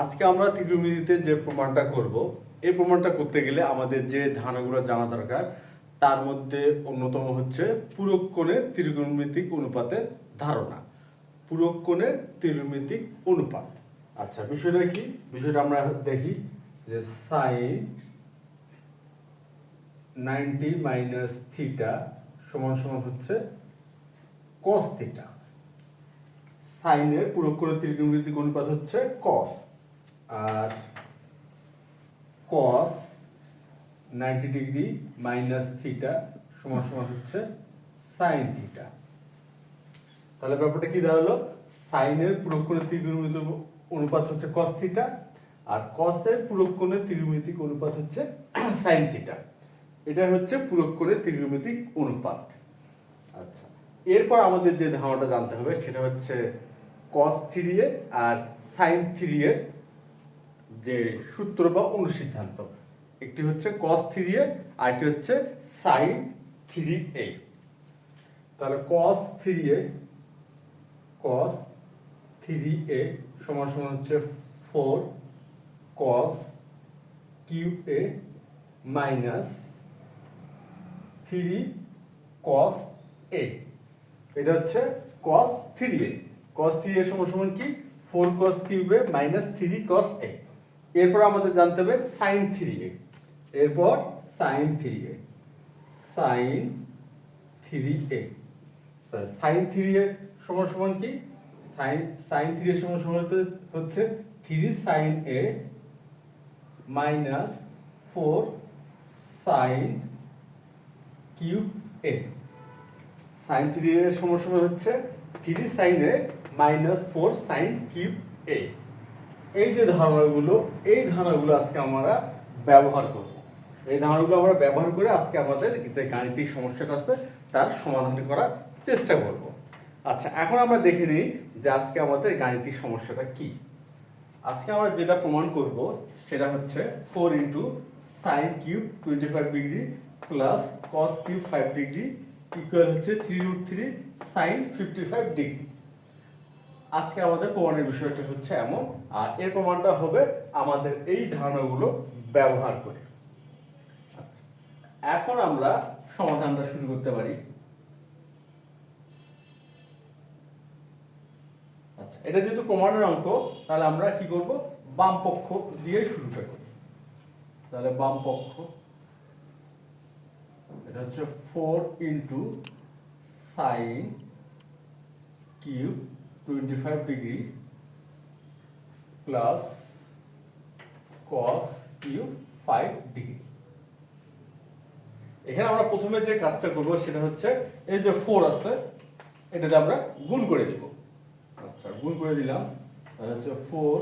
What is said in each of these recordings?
আজকে আমরা ত্রিকোণমিতিতে যে প্রমাণটা করব, এই প্রমাণটা করতে গেলে আমাদের যে ধারণাগুলো জানা দরকার, তার মধ্যে অন্যতম হচ্ছে পূরক কোণের অনুপাতের ধারণা। পূরক কোণের অনুপাত। আচ্ছা বিষয়টা কি? বিষয়টা আমরা দেখি যে সাইন নাইনটি মাইনাস থিটা সমান সমান হচ্ছে কস থিটা। সাইনের কোণের ত্রিকোণমিতিক অনুপাত হচ্ছে কস আর cos ninety degree minus theta সমান সমান হচ্ছে সাইন থিটা তাহলে ব্যাপারটা কি দাঁড়াল? সাইনের পূরক কোণের ত্রিকোণমিতিক অনুপাত হচ্ছে কস থিটা আর কসের পূরক কোণের ত্রিকোণমিতিক অনুপাত হচ্ছে সাইন থিটা এটা হচ্ছে পূরক কোণের ত্রিকোণমিতিক অনুপাত। আচ্ছা এরপর আমাদের যে ধারণাটা জানতে হবে সেটা হচ্ছে কস থ্রি আর সাইন থ্রি এর যে সূত্র বা অনুসিদ্ধান্ত। একটি হচ্ছে কস থ্রি এ আর একটি হচ্ছে সাইন থ্রি এ তাহলে কস three A cos three A সমান সমান হচ্ছে four cos cube A minus three cos A এটা হচ্ছে cos three A cos three A সমান সমান কি? ফোর কস কিউবে মাইনাস থ্রি কস এ এরপর আমাদের জানতে হবে সাইন থ্রি এ এরপর sine three A sine three A sine three A সমান সমান কি? সাইন সাইন থ্রি এ সমান সমান হচ্ছে three sine A minus four sine cube A sine three এর সমান সমান হচ্ছে three sine A minus four sine cube A এই যে ধারণাগুলো, এই ধারণাগুলো আজকে আমরা ব্যবহার করব। এই ধারণাগুলো আমরা ব্যবহার করে আজকে আমাদের যে গাণিতিক সমস্যাটা আছে, তার সমাধান করার চেষ্টা করব। আচ্ছা এখন আমরা দেখে নিই যে আজকে আমাদের গাণিতিক সমস্যাটা কি। আজকে আমরা যেটা প্রমাণ করব, সেটা হচ্ছে four into sine cube twenty five degree plus cos cube five degree equal হচ্ছে three root three sine fifty five degree. আজকে আমাদের প্রমাণের বিষয়টা হচ্ছে এমন আর এর প্রমাণটা হবে আমাদের এই ধারণাগুলো ব্যবহার করে। আচ্ছা, এখন আমরা সমাধানটা শুরু করতে পারি। আচ্ছা এটা যেহেতু প্রমাণের অঙ্ক তাহলে আমরা কি করব? বাম পক্ষ দিয়ে শুরুটা করি। তাহলে বাম পক্ষ এটা হচ্ছে four into sine cube twenty five degree plus cos cube five degree এখানে আমরা প্রথমে যে কাজটা করব সেটা হচ্ছে এই যে ফোর আছে, এটাতে আমরা গুণ করে দিব। আচ্ছা গুণ করে দিলাম। তাহলে হচ্ছে four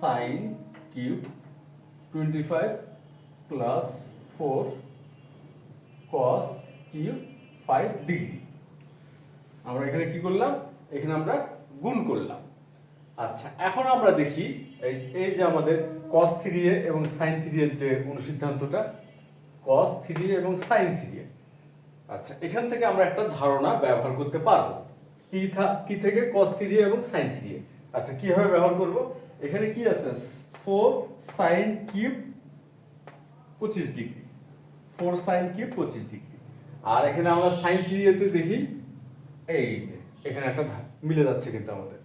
sine cube twenty five plus four cos cube five degree আমরা এখানে কি করলাম? এখানে আমরা গুণ করলাম। আচ্ছা এখন আমরা দেখি এই এই যে আমাদের কস থ্রি এ এবং সাইন থ্রি এর যে অনুসিদ্ধান্তটা কস থ্রি এবং সাইন থ্রি এ আচ্ছা এখান থেকে আমরা একটা ধারণা ব্যবহার করতে পারব। কি কি থেকে? কস থ্রি এবং সাইন থ্রি আচ্ছা কীভাবে ব্যবহার করব? এখানে কি আছে? ফোর সাইন কিউব পঁচিশ ডিগ্রি ফোর সাইন কিউব পঁচিশ ডিগ্রি আর এখানে আমরা সাইন থ্রি এতে দেখি এই যে, এখানে একটা মিলে যাচ্ছে কিন্তু আমাদের।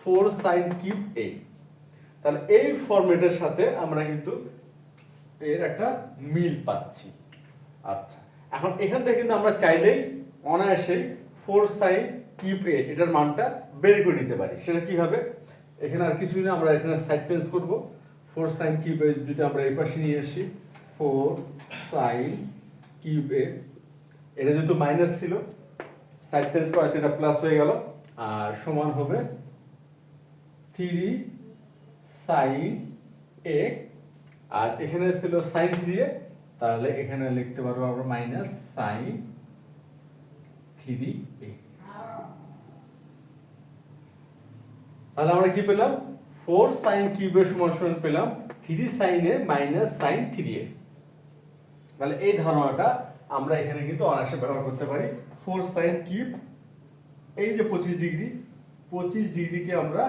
ফোর সাইন কিউব এ তাহলে এই ফরম্যাটের সাথে আমরা কিন্তু এর একটা মিল পাচ্ছি। আচ্ছা এখন এখান থেকে কিন্তু আমরা চাইলেই অনায়াসেই ফোর সাইন কিউব এ এটার মানটা বের করে নিতে পারি। সেটা কি হবে এখানে আর কিছুই না, আমরা এখানে সাইড চেঞ্জ করব। ফোর সাইন কিউব এ যদি আমরা এই পাশে নিয়ে আসি ফোর সাইন কিউব এ এটা যেহেতু মাইনাস ছিল সাইড চেঞ্জ করাতে এটা প্লাস হয়ে গেল। আর সমান হবে থ্রি সাইন এ আর এখানে ছিল সাইন থ্রি তাহলে এখানে লিখতে পারব আমরা মাইনাস সাইন থ্রি এ তাহলে আমরা কি পেলাম? ফোর সাইন কিউবের সমান সমান পেলাম three sine A minus sine three A তাহলে এই ধারণাটা আমরা এখানে কিন্তু অনায়াসে ব্যবহার করতে পারি। ফোর সাইন কিউব, এই যে পঁচিশ ডিগ্রি, পঁচিশ ডিগ্রিকে আমরা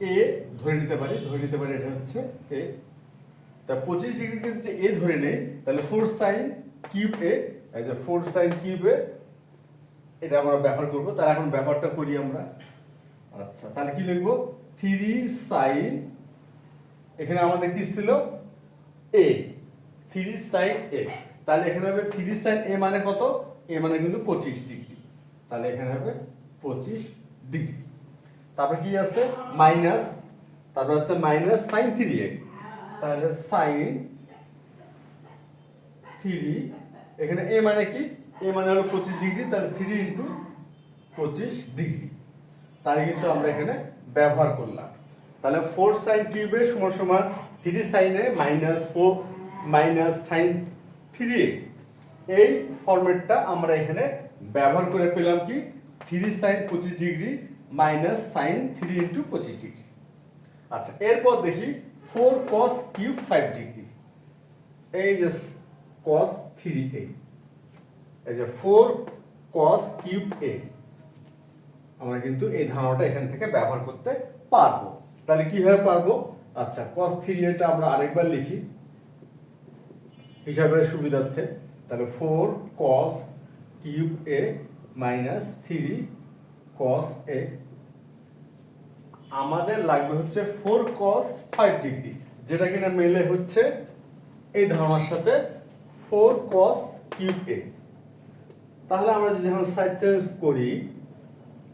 এ ধরে নিতে পারি, ধরে নিতে পারি এটা হচ্ছে এ। তা পঁচিশ ডিগ্রিকে যদি এ ধরে নেই, তাহলে ফোর সাইন কিউব এ, এই যে ফোর সাইন কিউব এ, এটা আমরা ব্যবহার করব। তাহলে এখন ব্যাপারটা করি আমরা। আচ্ছা তাহলে কি লিখব? থ্রি সাইন, এখানে আমাদের কি ছিল? এ। Three sine A. তাহলে এখানে হবে থ্রি সাইন এ মানে কত? এ মানে কিন্তু পঁচিশ ডিগ্রি তাহলে এখানে হবে পঁচিশ ডিগ্রি তারপর কি আছে? মাইনাস, তারপর আছে মাইনাস সাইন থ্রি এ তাহলে সাইন থ্রি এখানে এ মানে কি? এ মানে হলো পঁচিশ ডিগ্রি তাহলে থ্রি ইন্টু পঁচিশ ডিগ্রি তাহলে কিন্তু আমরা এখানে ব্যবহার করলাম। তাহলে ফোর সাইন কিউবে সমান সমান থ্রি সাইনে minus four minus sine three এই ফরম্যাটটা আমরা এখানে ব্যবহার করে পেলাম কি? থ্রি সাইন পঁচিশ degree minus sine three into পঁচিশ ডিগ্রি আচ্ছা এরপর দেখি four cos cube five degree এই যে কস থ্রি এ এই যে ফোর কস কিউব এ আমরা কিন্তু এই ধারণাটা এখান থেকে ব্যবহার করতে পারব। তাহলে কীভাবে পারব? আচ্ছা কস থ্রি এটা আমরা আরেকবার লিখি। হিসাবের সুবিধার্থে। তাহলে four cos cube A minus three cos A. আমাদের লাগবে হচ্ছে ফোর কস ফাইভ ডিগ্রি, যেটা কিনা মেলে হচ্ছে এই ধারণার সাথে ফোর কস কিউব এ। তাহলে আমরা যদি এখন সাইড চেঞ্জ করি,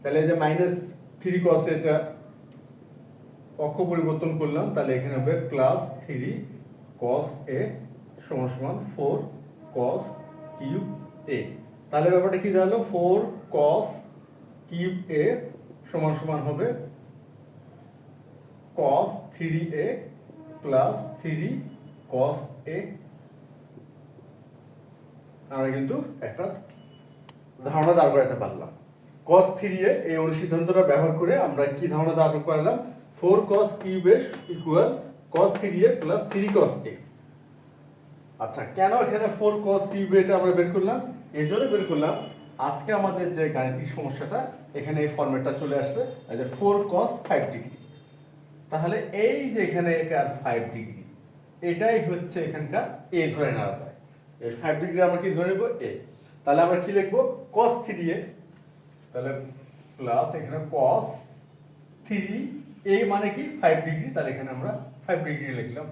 তাহলে যে মাইনাস থ্রি কস এটা অক্ষ পরিবর্তন করলাম, তাহলে এখানে হবে প্লাস থ্রি কস এ সমান সমান ফোর কস কিউব এ তাহলে ব্যাপারটা কি দাঁড়াল ফোর কস কিউব এ সমান সমান হবে cos three A plus three cos A আমরা কিন্তু একটা ধারণা দাঁড় করাতে পারলাম। কস থ্রি এ এই অনুসিদ্ধান্তটা ব্যবহার করে আমরা কি ধারণা দাঁড় করালাম? Four cos cube A equal cos three A plus three A আচ্ছা কেন এখানে ফোর কস কিউব এটা আমরা বের করলাম? এই জন্য বের করলাম, আজকে আমাদের যে গাণিতিক সমস্যাটা, এখানে এই ফর্মেটটা চলে আসছে যে ফোর কস ফাইভ ডিগ্রি তাহলে এই যে এখানে আর ফাইভ ডিগ্রি এটাই হচ্ছে এখানকার এ ধরে নেওয়া যায়। এই ফাইভ ডিগ্রি আমরা কি ধরে নেব? এ তাহলে আমরা কি লিখব? কস থ্রি এ তাহলে প্লাস এখানে কস থ্রি এ মানে কি? ফাইভ ডিগ্রি তাহলে এখানে আমরা ফাইভ ডিগ্রি লিখলাম।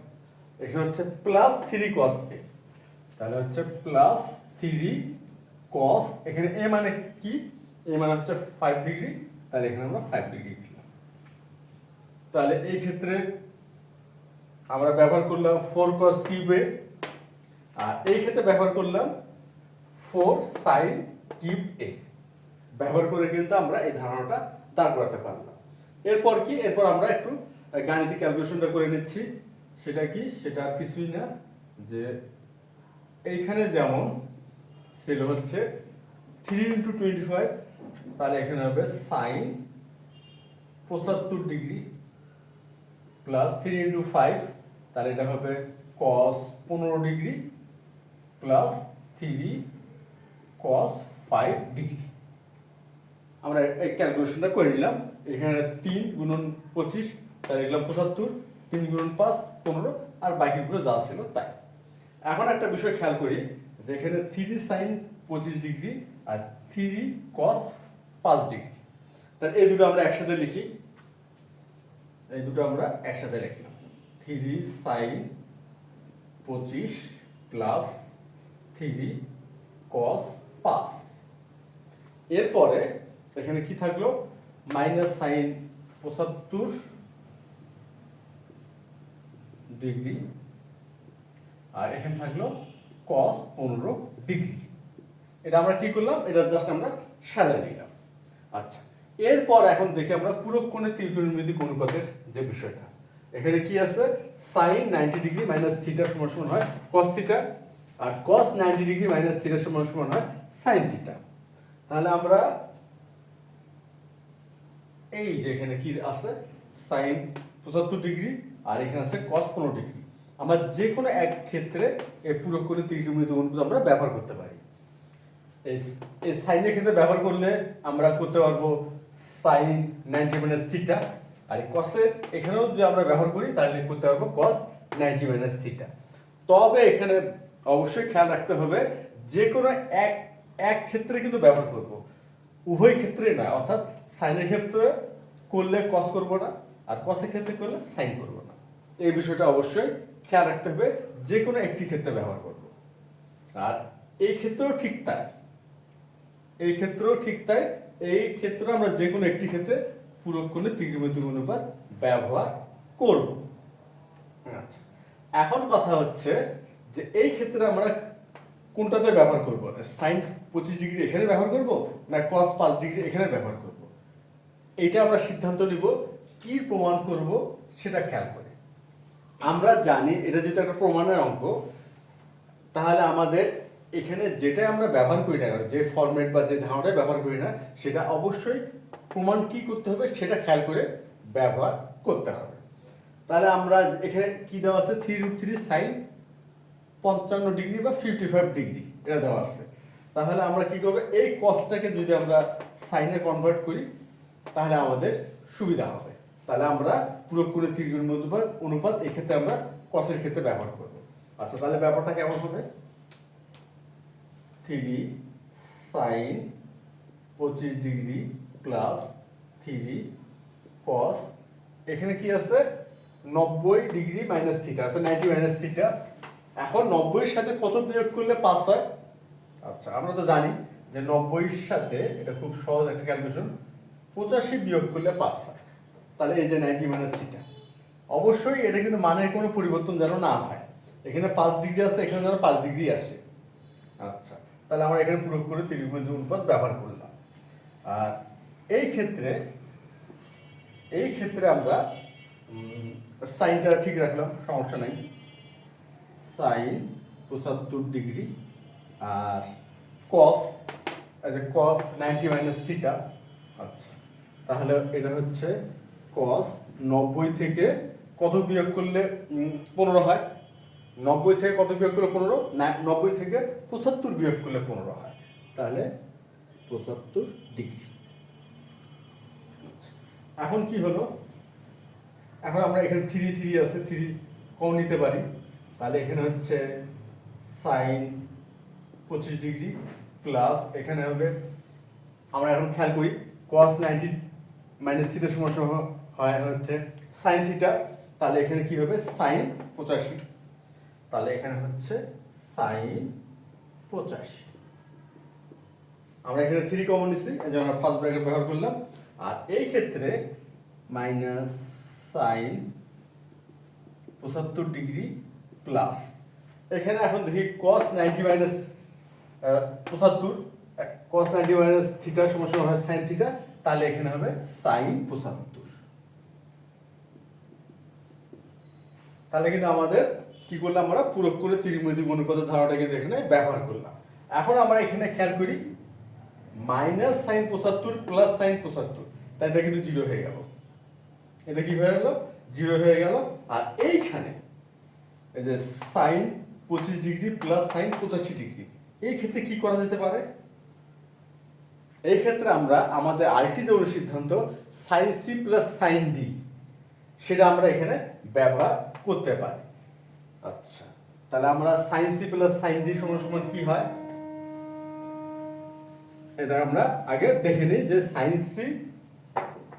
এখানে হচ্ছে প্লাস থ্রি কস এ তাহলে হচ্ছে প্লাস থ্রি কস এখানে এ মানে কি? এ মানে হচ্ছে ফাইভ ডিগ্রি তাহলে এখানে আমরা ফাইভ ডিগ্রি তাহলে এই ক্ষেত্রে আমরা ব্যবহার করলাম ফোর কস কিউব এ, আর এই ক্ষেত্রে ব্যবহার করলাম ফোর সাইন কিউব এ ব্যবহার করে কিন্তু আমরা এই ধারণাটা দাঁড় করাতে পারলাম। এরপর কি? এরপর আমরা একটু গাণিতিক ক্যালকুলেশনটা করে নিচ্ছি। সেটা কি? সেটা আর কিছুই না। যে এইখানে যেমন ছিল হচ্ছে থ্রি ইন্টু টোয়েন্টি ফাইভ তাহলে এখানে হবে সাইন পঁচাত্তর degree plus three into five তাহলে এটা হবে কস পনেরো degree plus three cos five degree আমরা এই ক্যালকুলেশনটা করে নিলাম। এখানে তিন গুণন পঁচিশ, তাহলে লিখলাম পঁচাত্তর। তিন গুণন পাঁচ, পনেরো, আর বাকিগুলো যা ছিল তাই। এখন একটা বিষয় খেয়াল করি, যেখানে থ্রি সাইন পঁচিশ ডিগ্রি আর থ্রি কস পাঁচ ডিগ্রি। তাহলে এই দুটো আমরা একসাথে লিখি। এই দুটো আমরা একসাথে লিখলাম থ্রি সাইন পঁচিশ প্লাস থ্রি কস পাঁচ। এরপরে এখানে কি থাকল? মাইনাস সাইন পঁচাত্তর ডিগ্রি। আর এখানে থাকল কস পনেরো ডিগ্রি। এটা আমরা কি করলাম? এটা জাস্ট আমরা সাজায় নিলাম। আচ্ছা এরপর এখন দেখি আমরা পুরো কোণের ত্রিকোণমিতি অনুপাতের যে বিষয়টা। এখানে কি আছে? Sine ninety degree minus theta সমান সমান হয় কস থিটা আর cos ninety degree minus theta সমান সমান হয় সাইন থিটা তাহলে আমরা এই যে এখানে কি আছে? সাইন পঁচাত্তর ডিগ্রি আর এখানে আছে কস পনেরো ডিগ্রি। আমরা যে কোনো এক ক্ষেত্রে এই পুরো করে ত্রিকোণমিতি অনুপাত আমরা ব্যবহার করতে পারি। এই সাইনের ক্ষেত্রে ব্যবহার করলে আমরা করতে পারব সাইন নাইনটি মাইনাস থিটা আর এই কসের এখানেও যে আমরা ব্যবহার করি, তাহলে করতে পারব কস নাইনটি মাইনাস থিটা তবে এখানে অবশ্যই খেয়াল রাখতে হবে যে কোনো এক এক ক্ষেত্রে কিন্তু ব্যবহার করব। উভয় ক্ষেত্রে না অর্থাৎ সাইনের ক্ষেত্রে করলে কস করব না, আর কসের ক্ষেত্রে করলে সাইন করব। এই বিষয়টা অবশ্যই খেয়াল রাখতে হবে যে কোনো একটি ক্ষেত্রে ব্যবহার করব। আর এই ক্ষেত্রেও ঠিক তাই। এই ক্ষেত্রেও ঠিক তাই। এই ক্ষেত্রে আমরা যে কোনো একটি ক্ষেত্রে পূরক করলে ত্রিকোণমিতিক অনুপাত ব্যবহার করব। আচ্ছা এখন কথা হচ্ছে যে এই ক্ষেত্রে আমরা কোনটাতে ব্যবহার করব? সাইন পঁচিশ ডিগ্রি এখানে ব্যবহার করব, না কস পাঁচ ডিগ্রি এখানে ব্যবহার করব? এটা আমরা সিদ্ধান্ত নিব, কি প্রমাণ করব সেটা খেয়াল করে। আমরা জানি, এটা যেহেতু একটা প্রমাণের অঙ্ক, তাহলে আমাদের এখানে যেটা আমরা ব্যবহার করি না যে ফরম্যাট বা যে ধারণাটা ব্যবহার করি না, সেটা অবশ্যই প্রমাণ কি করতে হবে সেটা খেয়াল করে ব্যবহার করতে হবে। তাহলে আমরা এখানে কি দেওয়া আছে? থ্রি রুট থ্রি সাইন পঞ্চান্ন ডিগ্রি বা ফিফটি ফাইভ ডিগ্রি, এটা দেওয়া আছে। তাহলে আমরা কি করব? এই কসটাকে যদি আমরা সাইনে কনভার্ট করি, তাহলে আমাদের সুবিধা হবে। তাহলে আমরা পুরো করে ত্রিগুণ অনুপাত অনুপাত এক্ষেত্রে আমরা কসের ক্ষেত্রে ব্যবহার করব। আচ্ছা তাহলে ব্যাপারটা কেমন হবে? থ্রি সাইন পঁচিশ ডিগ্রি প্লাস থ্রি কস এখানে কি আছে? নব্বই ডিগ্রি মাইনাস থিটা আছে নাইনটি মাইনাস থিটা এখন নব্বইয়ের সাথে কত বিয়োগ করলে পাস হয়? আচ্ছা আমরা তো জানি যে নব্বইয়ের সাথে, এটা খুব সহজ একটা ক্যালকুলেশন পঁচাশি বিয়োগ করলে পাস হয়। তাহলে এই যে নাইনটি মাইনাস থিটা। অবশ্যই এটা কিন্তু মানের কোনো পরিবর্তন যেন না হয়। এখানে পাঁচ ডিগ্রি আছে, এখানে যেন পাঁচ ডিগ্রি আসে। আচ্ছা তাহলে আমরা এখানে প্রয়োগ করে ত্রিভুজ অনুপাত ব্যবহার করলাম। আর এই ক্ষেত্রে এই ক্ষেত্রে আমরা সাইনটা ঠিক রাখলাম, সমস্যা নাই। সাইন পঁচাত্তর ডিগ্রি, আর কস আচ্ছা কস নাইনটি মাইনাস থিটা। আচ্ছা তাহলে এটা হচ্ছে কস নব্বই থেকে কত বিয়োগ করলে পনেরো হয়? নব্বই থেকে কত বিয়োগ করলে পনেরো? না নব্বই থেকে পঁচাত্তর বিয়োগ করলে পনেরো হয়। তাহলে পঁচাত্তর ডিগ্রি। আচ্ছা, এখন কি হলো? এখন আমরা এখানে থ্রি থ্রি আছে থ্রি কম নিতে পারি। তাহলে এখানে হচ্ছে সাইন পঁচিশ ডিগ্রি প্লাস এখানে হবে আমরা এখন খেয়াল করি কস নাইনটি মাইনাস থিটা সমান সমান হয় হচ্ছে সাইন থিটা তাহলে এখানে কি হবে? সাইন পঁচাশি। তাহলে এখানে হচ্ছে সাইন পঁচাশি। আমরা এখানে থ্রি কমন নিচ্ছি এই জন্য ফার্স্ট ব্র্যাকেট ব্যবহার করলাম। আর এই ক্ষেত্রে মাইনাস সাইন পঁচাত্তর ডিগ্রি প্লাস এখানে এখন দেখি কস নাইনটি মাইনাস পঁচাত্তর। কস নাইনটি মাইনাস থিটা সমস্যা হয় সাইন থিটা তাহলে এখানে হবে সাইন পঁচাত্তর। তাহলে কিন্তু আমাদের কি করলাম আমরা? পুরো করে ত্রিমুখী অনুপাতের ধারণাটা কিন্তু এখানে ব্যবহার করলাম। এখন আমরা এখানে খেয়াল করি মাইনাস সাইন পঁচাত্তর প্লাস সাইন পঁচাত্তর। তাই এটা কিন্তু জিরো হয়ে গেল। এটা কি হয়ে গেল? জিরো হয়ে গেল। আর এইখানে এই যে সাইন পঁচিশ ডিগ্রি প্লাস সাইন পঁচাশি ডিগ্রি, এই ক্ষেত্রে কি করা যেতে পারে? এই ক্ষেত্রে আমরা আমাদের আরেকটি যে অনুসিদ্ধান্ত sine C plus sine D সেটা আমরা এখানে ব্যবহার করতে পারি। আচ্ছা তাহলে আমরা sine C plus sine D সমান সমান কি হয়? এটা আমরা আগে দেখে নিই যে sine C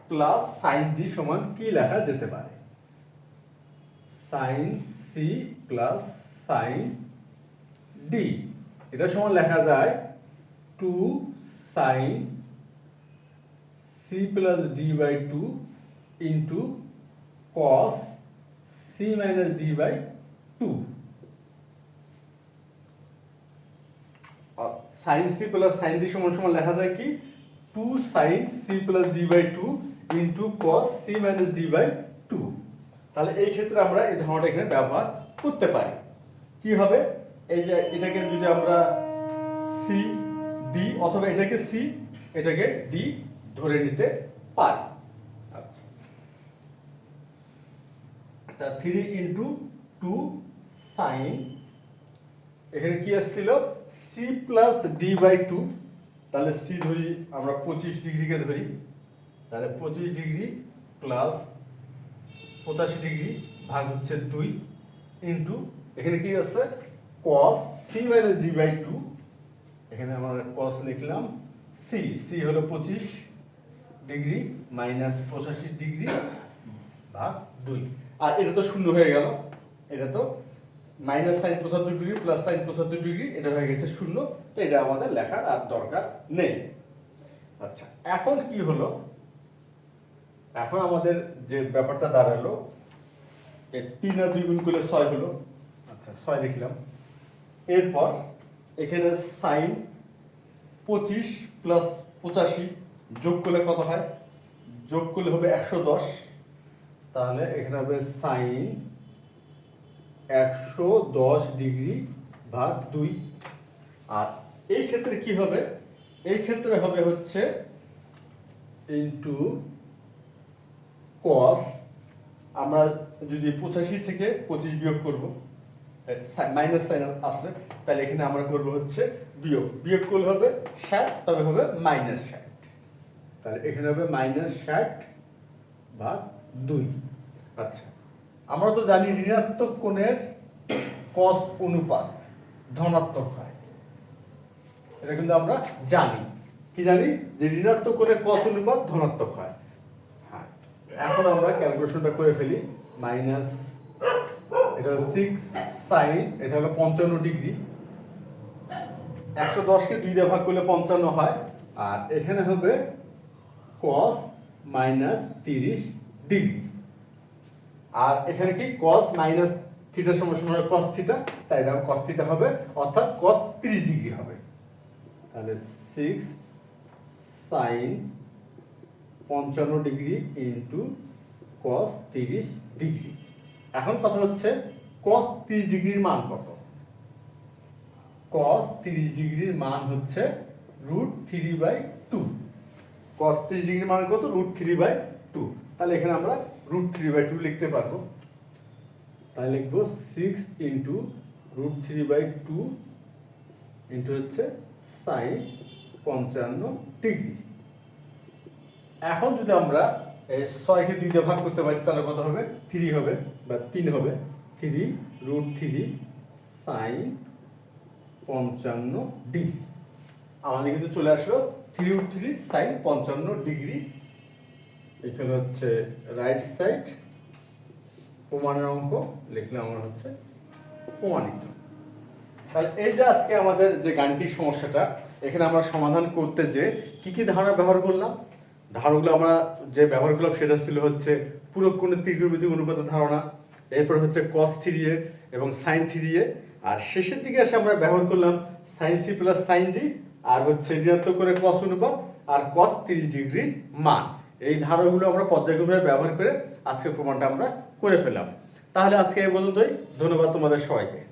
plus sine D সমান কি লেখা যেতে পারে। Sine C plus sine D এটা সমান লেখা যায় two sine C plus D by two into cos C minus D by two sine C plus sine D সমান সমান লেখা যায় কি? Two sine C plus D by two into cos C minus D by two তাহলে এই ক্ষেত্রে আমরা এই ধারণাটা এখানে ব্যবহার করতে পারি। কি হবে? এই যে এটাকে যদি আমরা সি ডি অথবা এটাকে সি এটাকে ডি ধরে নিতে পারি আচ্ছা তা থ্রি ইন্টু টু সাইন এখানে কি আসছিল? C plus D by two তাহলে সি ধরি, আমরা পঁচিশ ডিগ্রিকে ধরি, তাহলে পঁচিশ ডিগ্রি প্লাস পঁচাশি ডিগ্রি ভাগ হচ্ছে দুই ইন্টু এখানে কি আছে? Cos C minus D by two এখানে আমরা কস লিখলাম সি সি হলো পঁচিশ ডিগ্রি মাইনাস পঁচাশি ডিগ্রি ভাগ দুই। আর এটা তো শূন্য হয়ে গেল। এটা তো মাইনাস সাইন পঁচাত্তর ডিগ্রি প্লাস সাইন পঁচাত্তর ডিগ্রি এটা হয়ে গেছে শূন্য। তো এটা আমাদের লেখার আর দরকার নেই। আচ্ছা এখন কি হলো? এখন আমাদের যে ব্যাপারটা দাঁড়াল তিন আর দুই গুণ করলে ছয় হলো। আচ্ছা ছয় লিখলাম। এরপর এখানে সাইন পঁচিশ প্লাস পঁচাশি যোগ করলে কত হয়? যোগ করলে হবে একশো দশ। তাহলে এখানে হবে সাইন একশো দশ ডিগ্রি ভাগ দুই। আর এই ক্ষেত্রে কি হবে? এই ক্ষেত্রে হবে হচ্ছে ইন্টু কস আমরা যদি পঁচাশি থেকে পঁচিশ বিয়োগ করব মাইনাস সাইন আছে, তাহলে এখানে আমরা করব হচ্ছে বিয়োগ। বিয়োগ করলে হবে ষাট, তবে হবে মাইনাস ষাট। তাহলে এখানে হবে মাইনাস ষাট ভাগ দুই। আচ্ছা। আমরা তো জানি ঋণাত্মক কোণের কস অনুপাত ধনাত্মক হয়। এটা কিন্তু আমরা জানি। কি জানি? যে ঋণাত্মক কোণের কস অনুপাত ধনাত্মক হয়। হ্যাঁ। এখন আমরা ক্যালকুলেশনটা করে ফেলি। মাইনাস এটা হলো সিক্স সাইন এটা হলো পঞ্চান্ন ডিগ্রি। একশো দশকে দুই দিয়ে ভাগ করলে পঞ্চান্ন হয়। আর এখানে হবে কস মাইনাস তিরিশ ডিগ্রি আর এখানে কি কস মাইনাস থিটার সমান সমান কস থিটা তাই এটা কস থিটা হবে, অর্থাৎ কস তিরিশ ডিগ্রি হবে। তাহলে সিক্স সাইন পঞ্চান্ন ডিগ্রি ইন্টু কস তিরিশ ডিগ্রি। এখন কথা হচ্ছে কস তিরিশ ডিগ্রির মান কত? কস তিরিশ ডিগ্রির মান হচ্ছে root three by two cos তিরিশ ডিগ্রির মান কত? রুট থ্রি বাই টু তাহলে এখানে আমরা রুট থ্রি বাই টু লিখতে পারব। তাহলে লিখব six into root three by two into হচ্ছে সাইন পঞ্চান্ন ডিগ্রি এখন যদি আমরা ছয়কে দুই দিয়ে ভাগ করতে পারি, তাহলে কত হবে? থ্রি হবে, বা তিন হবে। থ্রি রুট থ্রি সাইন পঞ্চান্ন ডিগ্রি আমাদের কিন্তু চলে আসলো থ্রি রুট থ্রি সাইন পঞ্চান্ন ডিগ্রি এখানে হচ্ছে রাইট সাইড প্রমাণের অঙ্ক, লিখলে আমার হচ্ছে প্রমাণিত তাহলে এই যে আজকে আমাদের যে গাণিতিক সমস্যাটা, এখানে আমরা সমাধান করতে যে কি কি ধারণা ব্যবহার করলাম? ধারণাগুলো আমরা যে ব্যবহার করলাম সেটা ছিল হচ্ছে পুরো কোন ত্রিকোণমিতি অনুপাতের ধারণা, এরপর হচ্ছে কস থ্রি এ এবং সাইন থ্রি এ আর শেষের দিকে এসে আমরা ব্যবহার করলাম sine C plus sine D আর হচ্ছে ঋণাত্মক করে কস অনুপাত, আর কস তিরিশ ডিগ্রির মান। এই ধারণাগুলো আমরা পর্যায়ক্রমে ব্যবহার করে আজকের প্রমাণটা আমরা করে ফেললাম। তাহলে আজকে এই পর্যন্তই। ধন্যবাদ তোমাদের সবাইকে।